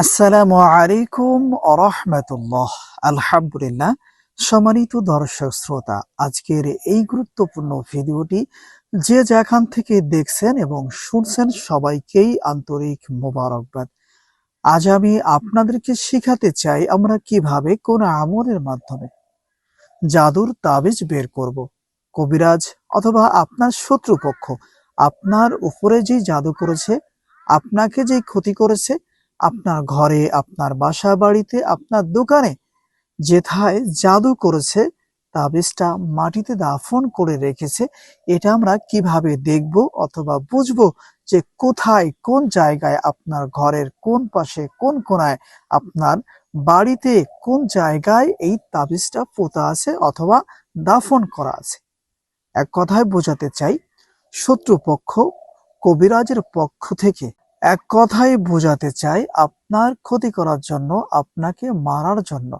আসসালামু আলাইকুম আরহামতুল্লাহ আলহামদুলিল্লাহ, সম্মানিত দর্শক শ্রোতা, আজকের এই গুরুত্বপূর্ণ ভিডিওটি যে যেখান থেকে দেখছেন এবং শুনছেন সবাইকেই আন্তরিক মোবারকবাদ। আজ আমি আপনাদেরকে শিখাতে চাই আমরা কীভাবে কোন আমলের মাধ্যমে জাদুর তাবিজ বের করব। কবিরাজ অথবা আপনার শত্রুপক্ষ, আপনার উপরে যে জাদু করেছে, আপনাকে যে ক্ষতি করেছে আপনার ঘরে, আপনার বাসা বাড়িতে, আপনার দোকানে যেথায় জাদু করেছে তাবিজটা মাটিতে দাফন করে রেখেছে। এটা আমরা কীভাবে দেখব অথবা বুঝব যে কোথায়, কোন জায়গায় আপনার ঘরের কোন পাশে, কোন কোনায় আপনার বাড়িতে কোন জায়গায় এই তাবিজটা পোতা আছে অথবা দাফন করা আছে? এক কথায় বোঝাতে চাই, শত্রুপক্ষ কবিরাজের পক্ষ থেকে এক কথায় বোঝাতে চাই আপনার ক্ষতি করার জন্য, আপনাকে মারার জন্য।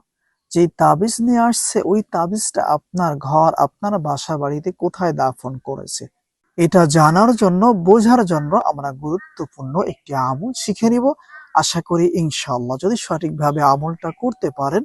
যে তাবিজ নিয়ে আসছে, ওই তাবিজটা আপনার ঘর, আপনার বাসা বাড়িতে কোথায় দাফন করেছে? এটা জানার জন্য, বোঝার জন্য আমরা গুরুত্বপূর্ণ একটি আমল শিখে নিব। আশা করি ইনশাল্লাহ যদি সঠিকভাবে আমলটা করতে পারেন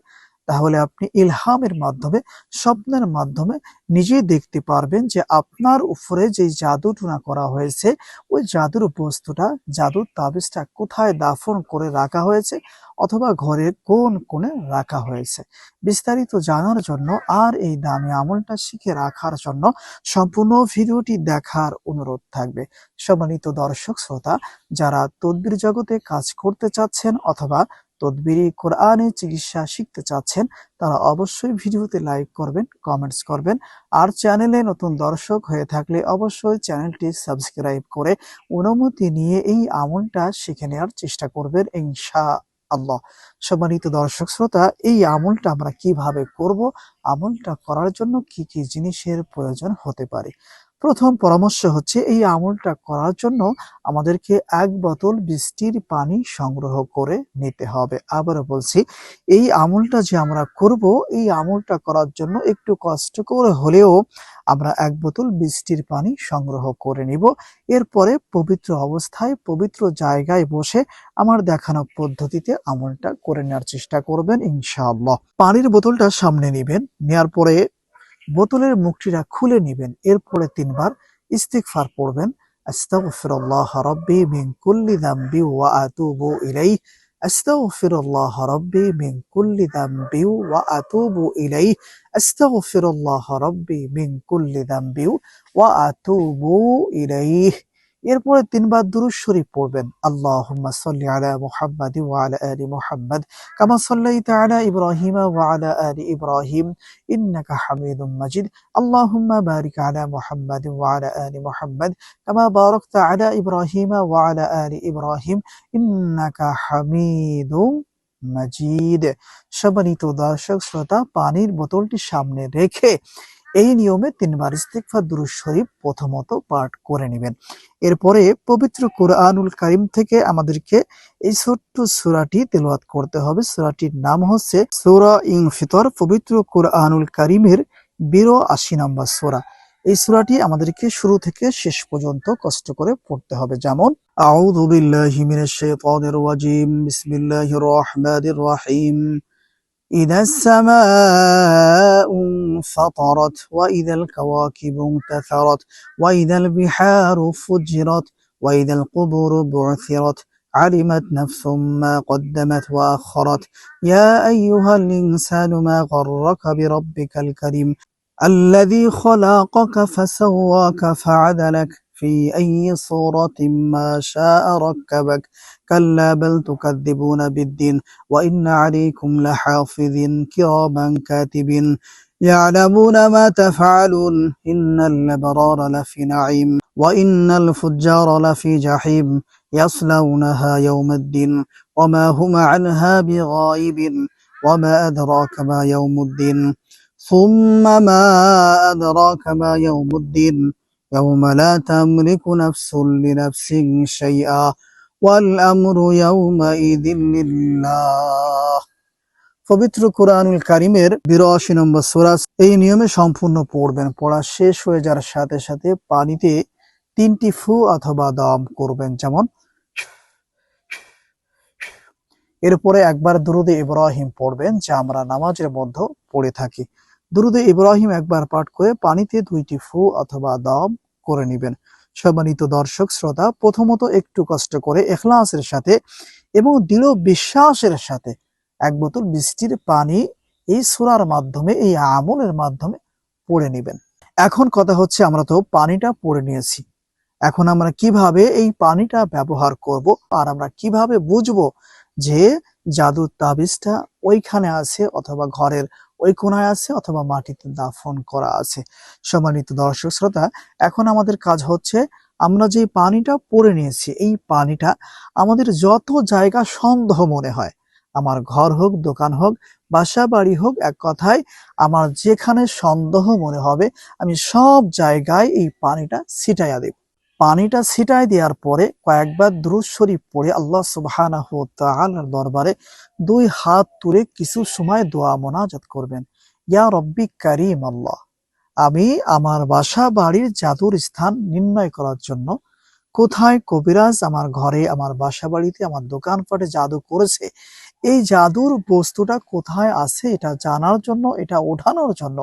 তাহলে আপনি ইলহামের মাধ্যমে, স্বপ্নের মাধ্যমে নিজেই দেখতে পারবেন যে আপনার উপরে যে জাদু টুনা করা হয়েছে, ওই জাদুর বস্তুটা, জাদুর তাবিজটা কোথায় দাফন করে রাখা হয়েছে অথবা ঘরের কোন কোণে রাখা হয়েছে? বিস্তারিত জানার জন্য আর এই দামি আমলটা শিখে রাখার জন্য সম্পূর্ণ ভিডিওটি দেখার অনুরোধ থাকবে। সম্মানিত দর্শক, শ্রোতা, যারা তদ্বির জগতে কাজ করতে চাচ্ছেন অথবা তদবিরি কোরআনে চিকিৎসা শিখতে চাচ্ছেন, তারা অবশ্যই ভিডিওতে লাইক করবেন, কমেন্টস করবেন। আর চ্যানেলে নতুন দর্শক হয়ে থাকলে অবশ্যই চ্যানেলটি সাবস্ক্রাইব করে অনুমতি নিয়ে এই আমলটা শিখে নেওয়ার চেষ্টা করবেন ইনশা আল্লাহ সম্মানিত দর্শক শ্রোতা, এই আমলটা আমরা কীভাবে করব? আমলটা করার জন্য কি কি জিনিসের প্রয়োজন হতে পারে? প্রথম পরামর্শ হচ্ছে এই আমলটা করার জন্য আমাদেরকে এক বোতল বৃষ্টির পানি সংগ্রহ করে নিতে হবে। আবারও বলছি, এই আমলটা যে আমরা করব, এই আমলটা করার জন্য একটু কষ্ট করে হলেও আমরা এক বোতল বৃষ্টির পানি সংগ্রহ করে নিব। এরপরে পবিত্র অবস্থায়, পবিত্র জায়গায় বসে আমার দেখানো পদ্ধতিতে আমলটা করে নেওয়ার চেষ্টা করবেন ইনশাআল্লাহ। পানির বোতলটা সামনে নেবেন, নেওয়ার পরে বোতলের মুখটিরা খুলে নেবেন, এরপরে তিনবার ইস্তিগফার পড়বেন। আস্তাগফিরুল্লাহ রাব্বি মিন কুল্লি যামবি ওয়া আতুবু ইলাইহি। আস্তাগফিরুল্লাহ الله ربي من كل ওয়া আতুবু ইলাইহি। আস্তাগফিরুল্লাহ الله ربي من كل ওয়া আতুবু ইলাইহি। এরপরে তিনবার দুরূদ শরীফ পড়বেন। আল্লাহুম্মা সাল্লি আলা মুহাম্মাদি ওয়া আলা আলি মুহাম্মাদ কামা সাল্লাইতা আলা ইব্রাহিমা ওয়া আলা আলি ইব্রাহিম ইন্নাকা হামিদুম মাজিদ। আল্লাহুম্মা বারিক আলা মুহাম্মাদি ওয়া আলা আলি মুহাম্মাদ কামা বারাকতা আলা ইব্রাহিমা ওয়া আলা আলি ইব্রাহিম ইন্নাকা হামিদুম মাজিদ। সম্মানিত দর্শক, শ্রোতা, পানির বোতলটি সামনে রেখে এই নিয়মে তিনবার ইস্তিগফার, দুরূদ শরীফ প্রথমত পাঠ করে নেবেন। এরপরে পবিত্র কোরআনুল কারিম থেকে আমাদেরকে এই ছোট্ট সূরাটি তেলাওয়াত করতে হবে। সূরাটির নাম হচ্ছে সূরা ইং ফিতর পবিত্র কোরআনুল কারিমের বিরো আশি নম্বর সূরা। এই সূরাটি আমাদেরকে শুরু থেকে শেষ পর্যন্ত কষ্ট করে পড়তে হবে। যেমন, আউযু বিল্লাহি মিনাশ শাইতানির রাজিম, বিসমিল্লাহির রহমানির রহিম। إذا السماء انفطرت وإذا الكواكب انتثرت وإذا البحار فجرت وإذا القبور بعثرت علمت نفس ما قدمت وأخرت. يا أيها الإنسان ما غرك بربك الكريم؟ الذي خلقك فسواك فعدلك في أي صورة ما شاء ركبك. كلا بل تكذبون بالدين وإن عليكم لحافظين كراما كاتبين يعلمون ما تفعلون إن الأبرار لفي نعيم وإن الفجار لفي جحيم يصلونها يوم الدين وما هم عنها بغائبين وما أدراك ما يوم الدين ثم ما أدراك ما يوم الدين يوم لا تملك نفس لنفس شيئا والأمر يومئذ لله পবিত্র কোরআনুল কারিমের বিরাশি নম্বর সুরাজ এই নিয়মে সম্পূর্ণ পড়বেন পড়া শেষ হয়ে যাওয়ার সাথে সাথে পানিতে তিনটি ফু অথবা দম করবেন যেমন এরপরে একবার দুরুদে ইব্রাহিম পড়বেন যা আমরা নামাজের মধ্যে পড়ে থাকি দুরুদে ইব্রাহিম একবার পাঠ করে পানিতে দুইটি ফু অথবা দম করে নেবেন সম্মানিত দর্শক, শ্রোতা, প্রথমত একটু কষ্ট করে এখলাসের সাথে এবং দৃঢ় বিশ্বাসের সাথে এক বোতল বৃষ্টির পানি এই সুরার মাধ্যমে, এই আমলের মাধ্যমে পড়ে নেবেন। এখন কথা হচ্ছে, আমরা তো পানিটা পড়ে নিয়েছি। এখন আমরা কীভাবে এই পানিটা ব্যবহার করব আর আমরা কীভাবে বুঝব যে জাদুর তাবিজটা ওইখানে আছে অথবা ঘরের ওই কোনায় আছে অথবা মাটিতে দাফন করা আছে। সম্মানিত দর্শক শ্রোতা, এখন আমাদের কাজ হচ্ছে আমরা যে পানিটা পরে নিয়েছি, এই পানিটা আমাদের যত জায়গা সন্দেহ মনে হয়, আমার ঘর হোক, দোকান হোক, বাসা, বাড়ি হোক, এক কথায় আমার যেখানে সন্দেহ মনে হবে, আমি সব জায়গায় এই পানিটা ছিটাইয়া দেব। পানিটা ছিটাই দেওয়ার পরে কয়েকবার দ্রুত শরীফ পড়ে আল্লাহ তাআলার দরবারে দুই হাত তুলে কিছু সময় দোয়া মোনাজাত করবেন। ইয়া রব্বি কারিম আল্লাহ, আমি আমার বাসা বাড়ির জাদুর স্থান নির্ণয় করার জন্য কোথায় কবিরাজ আমার ঘরে, আমার বাসা বাড়িতে আমার দোকানপাটে জাদু করেছে, এই জাদুর বস্তুটা কোথায় আছে এটা জানার জন্য, এটা ওঠানোর জন্য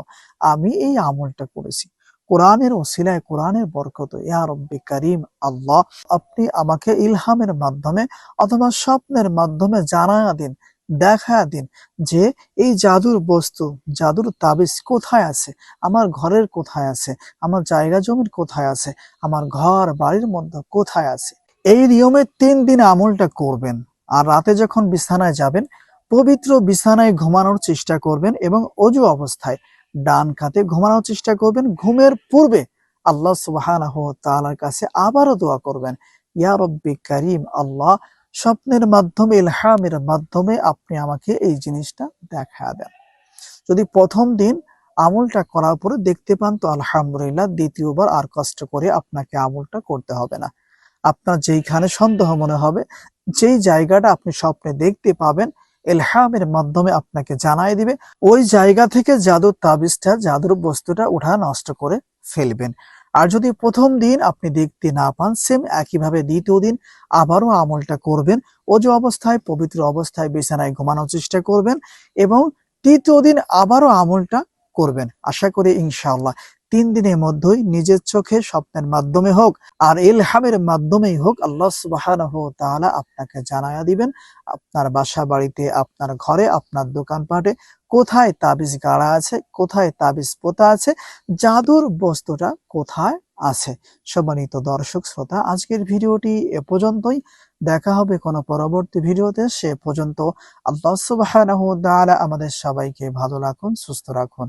আমি এই আমলটা করেছি। কোরআনের ওসিলায়, কোরআনের বরকত, ইয়া রব্বি করিম, আল্লাহ, আপনি আমাকে ইলহামের মাধ্যমে অথবা স্বপ্নের মাধ্যমে জানায়া দিন দেখা দিন যে এই জাদুর বস্তু, জাদুর তাবিজ কোথায় আছে? আমার ঘরের কোথায় আছে? আমার জায়গা জমির কোথায় আছে? আমার ঘর বাড়ির মধ্যে কোথায় আছে? এই নিয়মে তিন দিন আমলটা করবেন। আর রাতে যখন বিছানায় যাবেন, পবিত্র বিছানায় ঘুমানোর চেষ্টা করবেন এবং অজু অবস্থায় ডান কাতে ঘুমানোর চেষ্টা করবেন। ঘুমের পূর্বে আল্লাহ ওয়া কাছে আবারও দোয়া করবেন। ইয়া রব্বি করিম, আল্লাহ, স্বপ্নের মাধ্যমে, ইলহামের মাধ্যমে আপনি আমাকে এই জিনিসটা দেখা দেন। যদি প্রথম দিন আমলটা করার পরে দেখতে পান, তো আলহামদুলিল্লাহ দ্বিতীয়বার আর কষ্ট করে আপনাকে আমলটা করতে হবে না। আপনার যেইখানে সন্দেহ মনে হবে, যেই জায়গাটা আপনি স্বপ্নে দেখতে পাবেন এলহামের মাধ্যমে আপনাকে জানাই দিবে, ওই জায়গা থেকে জাদুর তাবিজটা, জাদুর বস্তুটা উঠা নষ্ট করে ফেলবেন। আর যদি প্রথম দিন আপনি দেখতে না পান সেম একইভাবে দ্বিতীয় দিন আবারও আমলটা করবেন, অজু অবস্থায়, পবিত্র অবস্থায় বিছানায় ঘুমানোর চেষ্টা করবেন এবং তৃতীয় দিন আবারও আমলটা করবেন। আশা করি ইনশাআল্লাহ। তিন দিনের মধ্যেই নিজের চোখে স্বপ্নের মাধ্যমে হোক আর ইলহামের মাধ্যমেই হোক আল্লাহ তাআলা আপনাকে জানায়া দিবেন। আপনার বাসা বাড়িতে আপনার ঘরে, আপনার দোকানপাটে কোথায় তাবিজ গাড়া আছে, কোথায় তাবিজ পোতা আছে, জাদুর বস্তুটা কোথায় আছে? সম্মানিত দর্শক, শ্রোতা, আজকের ভিডিওটি এ পর্যন্তই। দেখা হবে কোনো পরবর্তী ভিডিওতে। সে পর্যন্ত আল্লাহ ওয়া আমাদের সবাইকে ভালো রাখুন, সুস্থ রাখুন।